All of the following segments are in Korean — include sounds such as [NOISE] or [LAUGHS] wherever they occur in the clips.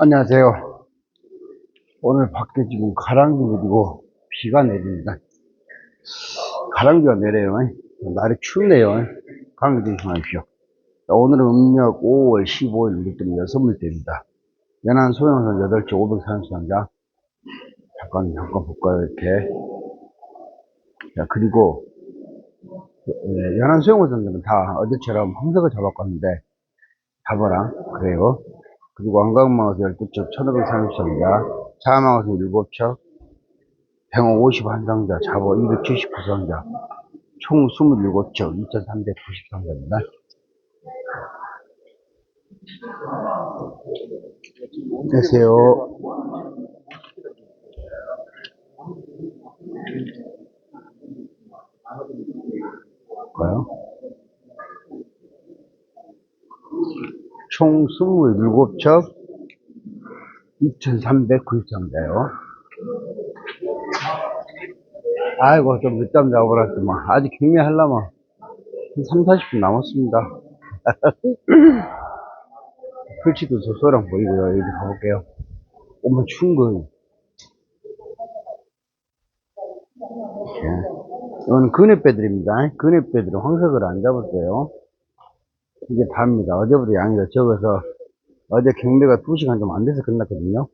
안녕하세요. 오늘 밖에 지금 가랑비 내리고 비가 내립니다. 가랑비가 내려요. 날이 춥네요. 감기 조심하십시오. 자, 오늘은 음력 5월 15일 우리 때는 여섯물때입니다. 연안 소형선 8시 533자. 잠깐, 잠깐 볼까요, 이렇게. 자, 그리고, 예, 연안 소형선들은 다 어제처럼 황석을 잡았었는데, 잡아라. 그래요. 그리고 왕각마우스 12척 1530상자, 자마우스 7척, 병어 51상자, 잡어 279상자, 총 27척, 2390상자입니다. 안녕하세요. 볼까요? 총 27척 2393자요. 아이고, 좀 늦잠 자버렸더만. 아직 경매하려면 한 3, 40분 남았습니다. [LAUGHS] 풀치도 저소랑 보이고요. 여기 가볼게요. 엄마 추운. 이렇게. 이건 근해배들입니다. 근해배들은 황석을 안 잡았어요. 이게 다입니다. 어제보다 양이 더 적어서 어제 경매가 2시간 좀 안 돼서 끝났거든요.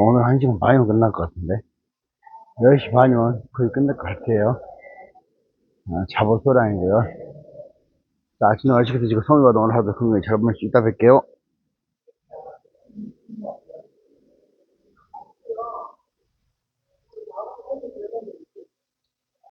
오늘 1시간 반이면 끝날 것 같은데 10시 반이면 거의 끝날 것 같아요. 아, 잡어소랑이고요. 자, 아침에 아시겠지 지금 성의가 오늘 하도 건강히 잘 보낼 수 있다 뵐게요.